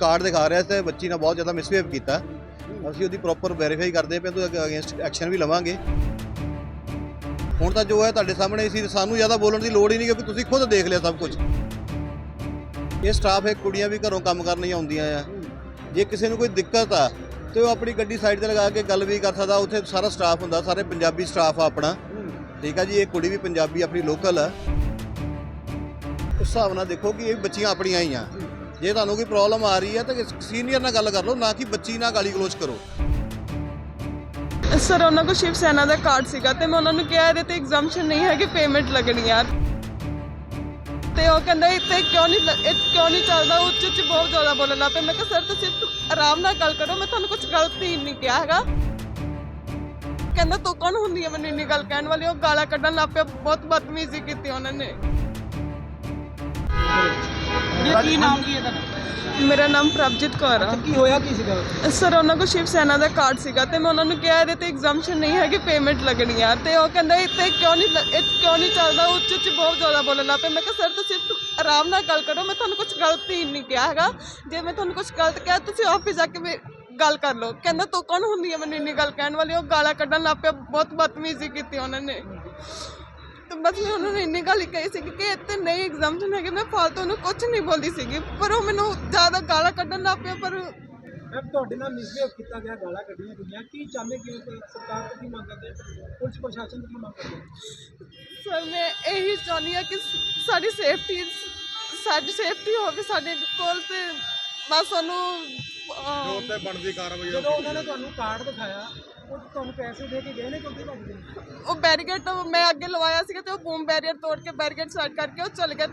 Card ਦਿਖਾ ਰਿਹਾ ਤੇ ਬੱਚੀ ਨਾਲ ਬਹੁਤ ਜ਼ਿਆਦਾ ਮਿਸਬੀਹੇਵ ਕੀਤਾ। ਅਸੀਂ ਉਹਦੀ ਪ੍ਰੋਪਰ ਵੈਰੀਫਾਈ ਕਰਦੇ ਪਏ, ਤੇ ਉਹਦੇ ਅਗੇਂਸਟ ਐਕਸ਼ਨ ਵੀ ਲਵਾਂਗੇ। ਹੁਣ ਤਾਂ ਜੋ ਹੈ ਤੁਹਾਡੇ ਸਾਹਮਣੇ ਸੀ ਸਾਨੂੰ ਜ਼ਿਆਦਾ ਬੋਲਣ ਦੀ ਲੋੜ ਹੀ ਨਹੀਂ, ਕਿਉਂਕਿ ਤੁਸੀਂ ਖੁਦ ਦੇਖ ਲਿਆ ਸਭ ਕੁਝ। ਇਹ ਸਟਾਫ ਹੈ ਕੁੜੀਆਂ ਵੀ ਘਰੋਂ ਕੰਮ ਕਰਨ ਹੀ ਆਉਂਦੀਆਂ ਆ। ਜੇ ਕਿਸੇ ਨੂੰ ਕੋਈ ਦਿੱਕਤ ਆ, ਤੇ ਉਹ ਆਪਣੀ ਗੱਡੀ ਸਾਈਡ ਤੇ ਲਗਾ ਕੇ ਗੱਲ ਵੀ ਕਰ ਸਕਦਾ, ਉੱਥੇ ਸਾਰਾ ਸਟਾਫ ਹੁੰਦਾ, ਸਾਰੇ ਪੰਜਾਬੀ ਸਟਾਫ ਆ ਆਪਣਾ। ਠੀਕ ਆ ਜੀ, ਇਹ ਕੁੜੀ ਵੀ ਪੰਜਾਬੀ, ਆਪਣੀ ਲੋਕਲ ਆ। ਉਸ ਹਿਸਾਬ ਨਾਲ ਦੇਖੋ ਕਿ ਇਹ ਬੱਚੀਆਂ ਆਪਣੀਆਂ ਹੀ ਆ। ਜੇ ਤੁਹਾਨੂੰ ਕੋਈ ਪ੍ਰੋਬਲਮ ਆ ਰਹੀ ਹੈ ਤਾਂ ਸੀਨੀਅਰ ਨਾਲ ਗੱਲ ਕਰ ਲਓ, ਨਾ ਕਿ ਬੱਚੀ ਨਾਲ ਗਾਲੀ ਗਲੋਚ ਕਰੋ। ਸਰ ਉਹਨਾਂ ਕੋਲ ਸ਼ਿਵ ਸੈਨਾ ਦਾ ਕਾਰਡ ਸੀਗਾ ਤੇ ਮੈਂ ਉਹਨਾਂ ਨੂੰ ਕਿਹਾ ਇਹਦੇ ਤੇ ਐਗਜ਼ਾਮਸ਼ਨ ਨਹੀਂ ਹੈ ਕਿ ਪੇਮੈਂਟ ਲੱਗਣੀ ਯਾਰ ਤੇ ਉਹ ਕਹਿੰਦਾ, ਇੱਥੇ ਕਿਉਂ ਨਹੀਂ ਇਹ ਕਿਉਂ ਨਹੀਂ ਚੱਲਦਾ? ਉੱਚ ਉੱਚ ਬਹੁਤ ਜ਼ਿਆਦਾ ਬੋਲਣ ਲੱਗ ਪਏ। ਮੈਂ ਕਿਹਾ ਸਰ ਤੁਸੀਂ ਆਰਾਮ ਨਾਲ ਗੱਲ ਕਰੋ, ਮੈਂ ਤੁਹਾਨੂੰ ਕੁਝ ਗਲਤ ਹੀ ਨਹੀਂ ਕਿਹਾ ਹੈਗਾ। ਕਹਿੰਦਾ, ਤੂੰ ਕੌਣ ਹੁੰਦੀ ਹੈ ਮੈਨੂੰ ਇੰਨੀ ਗੱਲ ਕਹਿਣ ਵਾਲੀ? ਉਹ ਗਾਲਾਂ ਕੱਢਣ ਲੱਗ ਪਿਆ, ਬਹੁਤ ਬਦਤਮੀਜ਼ੀ ਕੀਤੀ ਉਹਨਾਂ ਨੇ। ਕੀ ਨਾਮ ਕੀ ਹੈ ਤੁਹਾਡਾ ਮੇਰਾ ਨਾਮ ਪ੍ਰਭਜੀਤ ਕੌਰ ਆ। ਕੀ ਹੋਇਆ ਕੀ ਸੀਗਾ? ਸਰ ਉਹਨਾਂ ਕੋਲ ਸ਼ਿਵ ਸੈਨਾ ਦਾ ਕਾਰਡ ਸੀਗਾ ਤੇ ਮੈਂ ਉਹਨਾਂ ਨੂੰ ਕਿਹਾ ਇਹਦੇ ਤੇ ਐਗਜ਼ਾਮਸ਼ਨ ਨਹੀਂ ਹੈ ਕਿ ਪੇਮੈਂਟ ਲੱਗਣੀ ਯਾਰ ਤੇ ਉਹ ਕਹਿੰਦਾ ਇੱਥੇ ਕਿਉਂ ਨਹੀਂ ਲ- ਇਹ ਕਿਉਂ ਨਹੀਂ ਚੱਲਦਾ? ਉੱਚ ਉੱਚ ਬਹੁਤ ਜ਼ਿਆਦਾ ਬੋਲਣ ਲੱਗ ਪਏ। ਮੈਂ ਕਿਹਾ ਸਰ ਤੁਸੀਂ ਆਰਾਮ ਨਾਲ ਗੱਲ ਕਰੋ। ਮੈਂ ਤੁਹਾਨੂੰ ਕੁਝ ਗਲਤ ਹੀ ਨਹੀਂ ਕਿਹਾ ਹੈਗਾ। ਜੇ ਮੈਂ ਤੁਹਾਨੂੰ ਕੁਝ ਗਲਤ ਕਿਹਾ ਤੁਸੀਂ ਆਫਿਸ ਜਾ ਕੇ ਮੇ- ਗੱਲ ਕਰ ਲਓ। ਕਹਿੰਦਾ ਤੂੰ ਕੌਣ ਹੁੰਦੀ ਹੈ ਮੈਨੂੰ ਇੰਨੀ ਗੱਲ ਕਹਿਣ ਵਾਲੀ? ਉਹ ਗਾਲਾਂ ਕੱਢਣ ਲੱਗ ਪਿਆ। ਬਹੁਤ ਬਦਤਮੀਜ਼ੀ ਕੀਤੀ ਉਹਨਾਂ ਨੇ। ਬਸ ਮੈਂ ਉਹਨਾਂ ਨੂੰ ਇੰਨੀ ਗੱਲ ਹੀ ਕਹੀ ਸੀ ਕਿ ਇੱਥੇ ਨਹੀਂ ਐਗਜ਼ਾਮਸ਼ਨ ਹੈਗੇ ਮੈਂ ਫਾਲਤੂ ਨੂੰ ਕੁਝ ਨਹੀਂ ਬੋਲਦੀ ਸੀਗੀ ਪਰ ਉਹ ਮੈਨੂੰ ਜ਼ਿਆਦਾ ਗਾਲਾਂ ਕੱਢਣ ਲੱਗ ਪਿਆ ਪਰ ਮੈਂ ਤੁਹਾਡੇ ਨਾਲ ਮਿਸਬੀਹੇਵ ਕੀਤਾ ਗਿਆ ਗਾਲਾਂ ਕੱਢੀਆਂ ਗਈਆਂ ਕੀ ਚਾਹੁੰਦੇ ਕਿ ਸਰਕਾਰ ਤੋਂ ਕੀ ਮੰਗ ਕਰਦੇ? ਪੁਲਿਸ ਪ੍ਰਸ਼ਾਸਨ ਤੋਂ ਕੀ ਮੰਗ ਕਰਦੇ? ਸਰ ਮੈਂ ਇਹੀ ਚਾਹੁੰਦੀ ਹਾਂ ਕਿ ਸਾਡੀ ਸੇਫਟੀ ਸਾਡੀ ਸੇਫਟੀ ਹੋਵੇ ਸਾਡੇ ਕੋਲ ਤੇ ਬਸ ਉਹਨੂੰ ਅਹ, ਬਣਦੀ ਕਾਰਵਾਈ ਜਦੋਂ ਉਹਨਾਂ ਨੇ ਤੁਹਾਨੂੰ ਕਾਰਡ ਦਿਖਾਇਆ ਉਹ ਤੁਹਾਨੂੰ ਪੈਸੇ ਦੇ ਕੇ ਗਏ ਨੇ ਕਿਉਂਕਿ ਭੱਜ ਗਏ? ਉਹ ਬੈਰੀਗੇਡ ਮੈਂ ਅੱਗੇ ਲਵਾਇਆ ਸੀਗਾ ਤੇ ਉਹ ਬੂਮ ਬੈਰੀਅਰ ਤੋੜ ਕੇ ਬੈਰੀਗੇਡ ਸਾਈਡ ਕਰਕੇ ਉਹ ਚਲ ਗਿਆ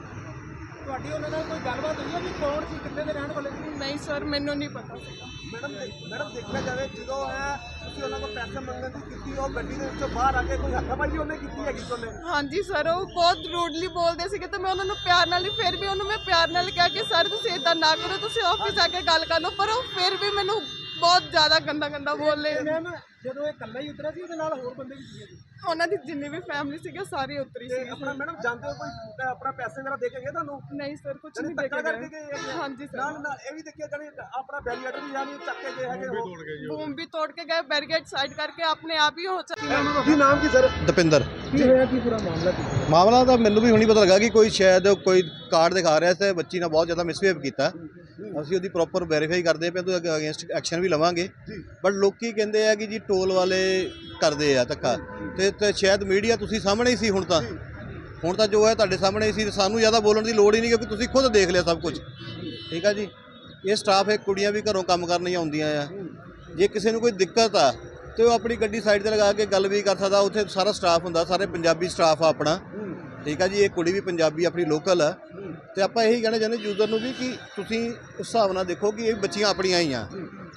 ਤੁਹਾਡੀ ਉਹਨਾਂ ਨਾਲ ਕੋਈ ਗੱਲਬਾਤ ਹੋਈ ਹੈ ਵੀ ਕੌਣ ਸੀ ਕਿੱਥੇ ਦੇ ਰਹਿਣ ਵਾਲੇ ਸੀ? ਨਹੀਂ ਸਰ ਮੈਨੂੰ ਨਹੀਂ ਪਤਾ ਸੀਗਾ। ਮੈਡਮ ਮੈਡਮ ਦੇਖਿਆ ਜਾਵੇ ਜਦੋਂ ਹੈ ਤੁਸੀਂ ਉਹਨਾਂ ਕੋਲ ਪੈਸੇ ਮੰਗਣ ਦੀ ਕੀਤੀ ਉਹ ਗੱਡੀ ਦੇ ਵਿੱਚੋਂ ਬਾਹਰ ਆ ਕੇ ਕੋਈ ਹੱਥਾਪਾਈ ਉਹਨੇ ਕੀਤੀ ਹੈਗੀ ਉਹਨੇ ਹਾਂਜੀ ਸਰ ਉਹ ਬਹੁਤ ਰੂਡਲੀ ਬੋਲਦੇ ਸੀਗੇ ਤੇ ਮੈਂ ਉਹਨਾਂ ਨੂੰ ਪਿਆਰ ਨਾਲ ਹੀ ਫਿਰ ਵੀ ਉਹਨੂੰ ਮੈਂ ਪਿਆਰ ਨਾਲ ਕਿਹਾ ਕਿ ਸਰ ਤੁਸੀਂ ਇਦਾਂ ਨਾ ਕਰੋ ਤੁਸੀਂ ਆਫਿਸ ਜਾ ਕੇ ਗੱਲ ਕਰ ਲਓ ਪਰ ਉਹ ਫਿਰ ਵੀ ਮੈਨੂੰ ਬਹੁਤ ਜ਼ਿਆਦਾ ਗੰਦਾ ਗੰਦਾ ਬੋਲੇ ਮੈਮ ਜਦੋਂ ਇਹ ਇਕੱਲਾ ਹੀ ਉਤਰਿਆ ਸੀ ਉਹਦੇ ਨਾਲ ਹੋਰ ਬੰਦੇ ਵੀ ਸੀਗੇ ਉਹਨਾਂ ਦੀ ਜਿੰਨੀ ਵੀ ਫੈਮਿਲੀ ਸੀਗੇ ਸਾਰੀ ਉਤਰੀ ਤੇ ਸੀ ਆਪਣਾ ਮੈਡਮ ਜਾਂਦੇ ਹੋ ਕੋਈ ਅ, ਆਪਣਾ ਪੈਸੇ ਵਗੈਰਾ ਦੇ ਕੇ ਗਏ ਤੁਹਾਨੂੰ? ਨਹੀਂ ਸਰ ਕੁਝ ਜਾਣੀ ਨਹੀਂ ਦੇ ਧੱਕਾ ਕੇ ਕਰਕੇ ਗਏ। ਗਏ ਹੈਗੇ ਆ? ਹਾਂਜੀ ਸਰ ਨਾਲ ਨਾਲ ਇਹ ਵੀ ਦੇਖਿਆ ਜਾਣੀ ਆਪਣਾ ਬੈਰੀਅਰ ਵੀ ਜਾਨੀ ਚੱਕ ਕੇ ਗਏ ਹੈਗੇ ਉਹ। ਬੂਮ ਵੀ ਤੋੜ ਕੇ ਗਏ ਬੈਰੀਗੇਡ ਸਾਈਡ ਕਰਕੇ ਆਪਣੇ ਆਪ ਹੀ ਹੋ ਚੱਕਿਆ ਕੀ ਨਾਮ ਕੀ ਸਰ ਦਪਿੰਦਰ। ਕੀ ਹੋਇਆ ਕੀ ਪੂਰਾ ਮਾਮਲਾ ਕੀ ਮਾਮਲਾ ਤਾਂ ਮੈਨੂੰ ਵੀ ਹੁਣੀ ਪਤਾ ਲੱਗਾ ਕਿ ਕੋਈ ਸ਼ਾਇਦ ਕੋਈ ਕਾਰਡ ਦਿਖਾ ਰਿਹਾ ਤੇ ਬੱਚੀ ਨਾਲ ਬਹੁਤ ਜ਼ਿਆਦਾ ਮਿਸਬੀਹੇਵ ਕੀਤਾ। ਅਸੀਂ ਉਹਦੀ ਪ੍ਰੋਪਰ ਵੈਰੀਫਾਈ ਕਰਦੇ ਪਏ ਤੇ ਅਗੇਂਸਟ ਐਕਸ਼ਨ ਵੀ ਲਵਾਂਗੇ। ਬਟ ਲੋਕੀ ਕਹਿੰਦੇ ਆ ਕਿ ਜੀ ਟੋਲ ਵਾਲੇ ਕਰਦੇ ਆ ਧੱਕਾ। ਤੇ ਤੇ ਸ਼ਾਇਦ ਮੀਡੀਆ ਤੁਸੀਂ ਸਾਹਮਣੇ ਹੀ ਸੀ ਹੁਣ ਤਾਂ। ਹੁਣ ਤਾਂ ਜੋ ਹੈ ਤੁਹਾਡੇ ਸਾਹਮਣੇ ਹੀ ਸੀ ਸਾਨੂੰ ਜ਼ਿਆਦਾ ਬੋਲਣ ਦੀ ਲੋੜ ਹੀ ਨਹੀਂ ਕਿਉਂਕਿ ਤੁਸੀਂ ਖੁਦ ਦੇਖ ਲਿਆ ਸਭ ਕੁਝ। ਠੀਕ ਆ ਜੀ? ਇਹ ਸਟਾਫ ਹੈ ਕੁੜੀਆਂ ਵੀ ਘਰੋਂ ਕੰਮ ਕਰਨ ਹੀ ਆਉਂਦੀਆਂ ਆ। ਜੇ ਕਿਸੇ ਨੂੰ ਕੋਈ ਦਿੱਕਤ ਆ ਤੇ ਉਹ ਆਪਣੀ ਗੱਡੀ ਸਾਈਡ ਤੇ ਲਗਾ ਕੇ ਗੱਲ ਵੀ ਕਰ ਸਕਦਾ। ਉੱਥੇ ਸਾਰਾ ਸਟਾਫ ਹੁੰਦਾ ਸਾਰੇ ਪੰਜਾਬੀ ਸਟਾਫ ਆ ਆਪਣਾ। ਠੀਕ ਆ ਜੀ? ਇਹ ਕੁੜੀ ਵੀ ਪੰਜਾਬੀ ਆਪਣੀ ਲੋਕਲ ਆ। ਤੇ ਆਪਾਂ ਇਹੀ ਕਹਿਣਾ ਚਾਹੁੰਦੇ ਯੂਜ਼ਰ ਨੂੰ ਵੀ ਕਿ ਤੁਸੀਂ ਉਸ ਹਿਸਾਬ ਨਾਲ ਦੇਖੋ ਕਿ ਇਹ ਬੱਚੀਆਂ ਆਪਣੀਆਂ ਹੀ ਆ।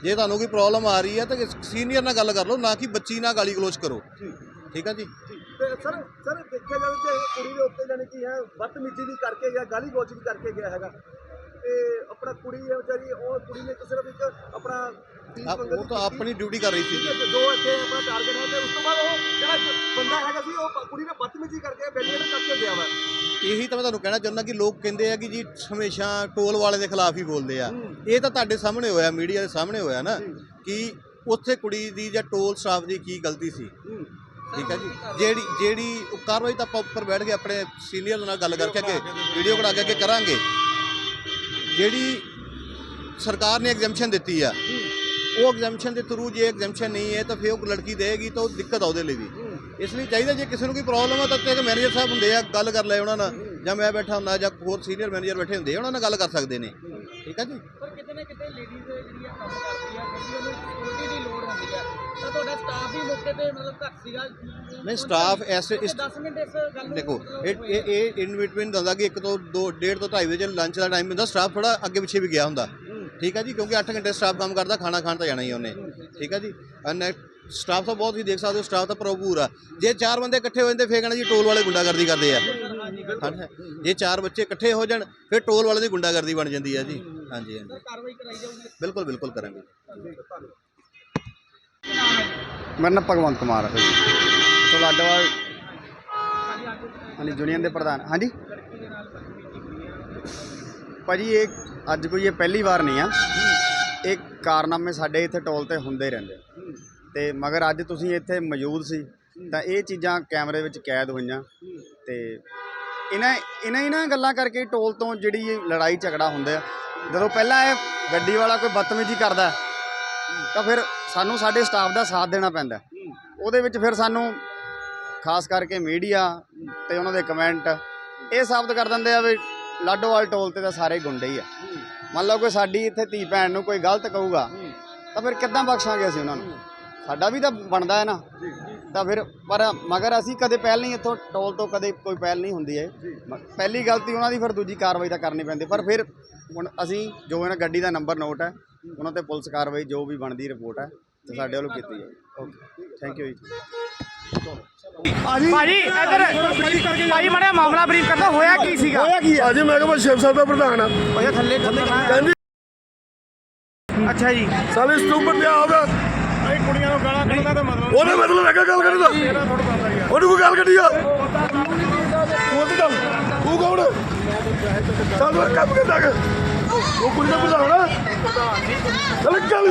ਜੇ। ਤੁਹਾਨੂੰ ਕੋਈ ਪ੍ਰੋਬਲਮ ਆ ਰਹੀ ਹੈ ਤਾਂ ਸੀਨੀਅਰ ਨਾਲ ਗੱਲ ਕਰ ਲਓ ਨਾ ਕਿ ਬੱਚੀ ਨਾਲ ਗਾਲੀ ਗਲੋਚ ਕਰੋ। ਠੀਕ ਆ ਜੀ? ਤੇ ਸਰ ਸਰ ਦੇਖਿਆ ਜਾਵੇ ਤੇ ਕੁੜੀ ਦੇ ਉੱਤੇ ਜਾਨੀ ਕੀ ਹੈ ਬਦਤਮੀਜ਼ੀ ਵੀ ਕਰਕੇ ਗਿਆ ਗਾਲੀ ਗੋਚ ਵੀ ਕਰਕੇ ਗਿਆ ਹੈਗਾ। ਤੇ ਆਪਣਾ ਕੁੜੀ ਹੈ ਵਿਚਾਰੀ ਉਹ ਕੁੜੀ ਨੇ ਸਿਰਫ ਇੱਕ ਆਪਣਾ ਉਹ ਤਾਂ ਆਪਣੀ ਡਿਊਟੀ ਕਰ ਰਹੀ ਸੀ। ਜੋ ਇੱਥੇ ਆਪਣਾ ਟਾਰਗੇਟ ਹੈ ਤੇ ਉਸ ਤੋਂ ਬਾਅਦ ਉਹ ਜਿਹੜਾ ਇੱਕ ਬੰਦਾ ਹੈਗਾ ਸੀ ਉਹ ਕੁੜੀ ਨੇ ਬਦਤਮੀਜ਼ੀ ਕਰਕੇ ਬੈਰੀਅਰ ਕਰਕੇ ਗਿਆ ਵਾ। ਇਹੀ ਤਾਂ ਮੈਂ ਤੁਹਾਨੂੰ ਕਹਿਣਾ ਚਾਹੁੰਦਾ ਕਿ ਲੋਕ ਕਹਿੰਦੇ ਆ ਕਿ ਜੀ ਹਮੇਸ਼ਾ ਟੋਲ ਵਾਲੇ ਦੇ ਖਿਲਾਫ ਹੀ ਬੋਲਦੇ ਆ। ਇਹ ਤਾਂ ਤੁਹਾਡੇ ਸਾਹਮਣੇ ਹੋਇਆ ਮੀਡੀਆ ਦੇ ਸਾਹਮਣੇ ਹੋਇਆ ਨਾ ਕਿ ਉੱਥੇ ਕੁੜੀ ਦੀ ਜਾਂ ਟੋਲ ਸਟਾਫ ਦੀ ਕੀ ਗਲਤੀ ਸੀ। ਠੀਕ ਹੈ ਜੀ। ਜਿਹੜੀ ਜਿਹੜੀ ਉਹ ਕਾਰਵਾਈ ਤਾਂ ਆਪਾਂ ਉੱਪਰ ਬੈਠ ਕੇ ਆਪਣੇ ਸੀਨੀਅਰ ਨਾਲ ਗੱਲ ਕਰਕੇ ਅੱਗੇ ਵੀਡੀਓ ਬਣਾ ਕੇ ਅੱਗੇ ਕਰਾਂਗੇ। ਜਿਹੜੀ ਸਰਕਾਰ ਨੇ ਐਗਜ਼ੈਂਪਸ਼ਨ ਦਿੱਤੀ ਆ ਉਹ ਐਗਜ਼ੈਂਪਸ਼ਨ ਦੇ ਥਰੂ ਜੇ ਐਗਜ਼ੈਂਪਸ਼ਨ ਨਹੀਂ ਹੈ ਤਾਂ ਫਿਰ ਉਹ ਲੜਕੀ ਦੇਗੀ ਤਾਂ ਉਹ ਦਿੱਕਤ ਆ ਉਹਦੇ ਲਈ ਵੀ। ਇਸ ਲਈ ਚਾਹੀਦਾ ਜੇ ਕਿਸੇ ਨੂੰ ਕੋਈ ਪ੍ਰੋਬਲਮ ਆ ਤਾਂ ਤੇ ਮੈਨੇਜਰ ਸਾਹਿਬ ਹੁੰਦੇ ਆ ਗੱਲ ਕਰ ਲੈ ਉਹਨਾਂ ਨਾਲ। ਜਾਂ ਮੈਂ ਬੈਠਾ ਹੁੰਦਾ ਜਾਂ ਹੋਰ ਸੀਨੀਅਰ ਮੈਨੇਜਰ ਬੈਠੇ ਹੁੰਦੇ ਆ ਉਹਨਾਂ ਨਾਲ ਗੱਲ ਕਰ ਸਕਦੇ ਨੇ। ਠੀਕ ਆ ਜੀ? ਪਰ ਕਿਤੇ ਨਾ ਕਿਤੇ ਲੇਡੀਜ਼ ਜਿਹੜੀ ਆ ਕੰਮ ਕਰਦੀ ਆ ਕਿਉਂਕਿ ਉਹਨੂੰ ਸਿਕਿਉਰਿਟੀ ਦੀ ਲੋੜ ਹੁੰਦੀ ਆ। ਤਾਂ ਤੁਹਾਡਾ ਸਟਾਫ ਵੀ ਮੌਕੇ ਤੇ ਮਤਲਬ ਘੱਟ ਸੀਗਾ। ਨਹੀਂ ਸਟਾਫ ਐਸੇ ਇਸ 10 ਮਿੰਟ ਇਸ ਗੱਲ ਨੂੰ ਦੇਖੋ ਇਹ ਇਹ ਇਹ ਇਨ ਬਿਟਵੀਨ ਦੰਦਾ ਕਿ ਇੱਕ ਤੋਂ ਦੋ ਡੇਢ ਤੋਂ ਢਾਈ ਵਜੇ ਲੰਚ ਦਾ ਟਾਈਮ ਹੁੰਦਾ ਸਟਾਫ ਥੋੜਾ ਅੱਗੇ ਪਿੱਛੇ ਵੀ ਗਿਆ ਹੁੰਦਾ। ਠੀਕ ਹੈ ਜੀ, ਕਿਉਂਕਿ 8 ਘੰਟੇ ਸਟਾਫ ਕੰਮ ਕਰਦਾ, ਖਾਣਾ ਖਾਣ ਤਾਂ ਜਾਣਾ ਹੀ ਉਹਨੇ। ਠੀਕ ਹੈ ਜੀ? ਸਟਾਫ ਤਾਂ ਬਹੁਤ ਹੀ ਦੇਖ ਸਕਦੇ ਹੋ ਸਟਾਫ ਤਾਂ ਭਰਪੂਰ ਆ। ਜੇ ਚਾਰ ਬੰਦੇ ਇਕੱਠੇ ਹੋ ਜਾਂਦੇ, ਫੇਰ ਕਹਿਣਾ ਜੀ ਟੋਲ ਵਾਲੇ ਗੁੰਡਾਗਰਦੀ ਕਰਦੇ ਆ। ਜੇ ਚਾਰ ਬੱਚੇ ਇਕੱਠੇ ਹੋ ਜਾਣ, ਫਿਰ ਟੋਲ ਵਾਲੇ ਦੀ ਗੁੰਡਾਗਰਦੀ ਬਣ ਜਾਂਦੀ ਆ ਜੀ। ਹਾਂਜੀ ਹਾਂਜੀ। ਕਾਰਵਾਈ ਕਰਾਈ ਜਾਊਗੀ ਬਿਲਕੁਲ ਬਿਲਕੁਲ ਕਰਾਂਗੇ। ਮੇਰਾ ਨਾਮ ਭਗਵੰਤ ਕੁਮਾਰ ਹੈ ਭਾਜੀ ਤੋਂ ਲਾਡੋਵਾਲ ਹਾਂਜੀ ਯੂਨੀਅਨ ਦੇ ਪ੍ਰਧਾਨ। ਹਾਂਜੀ? ਭਾਜੀ, ਇਹ ਅੱਜ ਕੋਈ ਇਹ ਪਹਿਲੀ ਵਾਰ ਨਹੀਂ ਆ। ਇਹ ਕਾਰਨਾਮੇ ਸਾਡੇ ਇੱਥੇ ਟੋਲ ਤੇ ਹੁੰਦੇ ਰਹਿੰਦੇ ਆ। ਤੇ ਮਗਰ ਅੱਜ ਤੁਸੀਂ ਇੱਥੇ ਮੌਜੂਦ ਸੀ, ਤਾਂ ਇਹ ਚੀਜ਼ਾਂ ਕੈਮਰੇ ਵਿੱਚ ਕੈਦ ਹੋਈਆਂ। ਤੇ ਇਹਨਾਂ ਇਹਨਾਂ ਇਹਨਾਂ ਗੱਲਾਂ ਕਰਕੇ ਟੋਲ ਤੋਂ ਜਿਹੜੀ ਲੜਾਈ ਝਗੜਾ ਹੁੰਦਾ ਆ। ਜਦੋਂ ਪਹਿਲਾਂ ਇਹ ਗੱਡੀ ਵਾਲਾ ਕੋਈ ਬਦਤਮੀਜ਼ੀ ਕਰਦਾ ਤਾਂ ਫਿਰ ਸਾਨੂੰ ਸਾਡੇ ਸਟਾਫ ਦਾ ਸਾਥ ਦੇਣਾ ਪੈਂਦਾ ਉਹਦੇ ਵਿੱਚ ਫਿਰ ਸਾਨੂੰ ਖਾਸ ਕਰਕੇ ਮੀਡੀਆ ਤੇ ਉਹਨਾਂ ਦੇ ਕਮੈਂਟ ਇਹ ਸਾਬਤ ਕਰ ਦਿੰਦੇ ਆ ਵੀ ਲਾਡੋਵਾਲ ਟੋਲ ਤੇ ਤਾਂ ਸਾਰੇ ਗੁੰਡੇ ਹੀ ਆ। ਮੰਨ ਲਓ ਕੋਈ ਸਾਡੀ ਇੱਥੇ ਧੀ ਭੈਣ ਨੂੰ ਕੋਈ ਗਲਤ ਕਹੂਗਾ ਤਾਂ ਫਿਰ ਕਿੱਦਾਂ ਬਖਸ਼ਾਂਗੇ ਅਸੀਂ ਉਹਨਾਂ ਨੂੰ? ਸਾਡਾ ਵੀ ਤਾਂ ਬਣਦਾ ਹੈ ਨਾ। ਤਾਂ ਫਿਰ ਪਰ ਮਗਰ ਅਸੀਂ ਕਦੇ ਪਹਿਲ ਨਹੀਂ ਇੱਥੋਂ ਟੋਲ ਤੋਂ ਕਦੇ ਕੋਈ ਪਹਿਲ ਨਹੀਂ ਹੁੰਦੀ ਹੈ। ਮ- ਪਹਿਲੀ ਗਲਤੀ ਉਹਨਾਂ ਦੀ ਫਿਰ ਦੂਜੀ ਕਾਰਵਾਈ ਤਾਂ ਕਰਨੀ ਪੈਂਦੀ। ਪਰ ਫਿਰ ਹੁਣ ਅਸੀਂ ਜੋ ਇਹਨਾਂ ਗੱਡੀ ਦਾ ਨੰਬਰ ਨੋਟ ਹੈ ਉਹਨਾਂ ਤੇ ਪੁਲਿਸ ਕਾਰਵਾਈ ਜੋ ਵੀ ਬਣਦੀ ਰਿਪੋਰਟ ਹੈ ਤੇ ਸਾਡੇ ਵੱਲੋਂ ਕੀਤੀ ਹੈ ਓਕੇ। ਥੈਂਕ ਯੂ ਜੀ। ਭਾਜੀ ਇੱਧਰ। ਭਾਜੀ ਮੜਿਆ ਮਾਮਲਾ ਬਰੀਫ ਕਰਦਾ ਹੋਇਆ ਕੀ ਸੀਗਾ? ਹੋਇਆ ਕੀ ਅੱਜ ਮੈਂ ਕਿਹਾ ਮੈਂ ਸ਼ਿਵ ਸਾਹਿਬ ਦਾ ਪ੍ਰਧਾਨ ਆ। ਹੋਇਆ ਥੱਲੇ ਥੱਲੇ ਕਹਿੰਦੀ ਅੱਛਾ ਜੀ। ਸਾਲੇ ਸਟੂਪਰ ਤੇ ਆਉਂਦਾ ਅਸੀਂ ਕੁੜੀਆਂ ਨੂੰ ਗਾਲਾਂ ਕੱਢਦਾ ਤਾਂ ਮਤਲਬ ਉਹਨੇ ਮਤਲਬ ਹੈਗਾ ਗੱਲ ਕਰਨ ਦਾ। ਉਹਨੂੰ ਕੋਈ ਗੱਲ ਕੱਢੀ ਆ? ਤੂੰ ਉਹਦੀ ਗੱਲ? ਤੂੰ ਕੌਣ ਚੱਲ ਕੰਮ ਕਰਦਾ ਉਹ ਕੁੜੀ ਦਾ ਪ੍ਰਧਾਨ ਆ। ਚੱਲ ਗੱਲ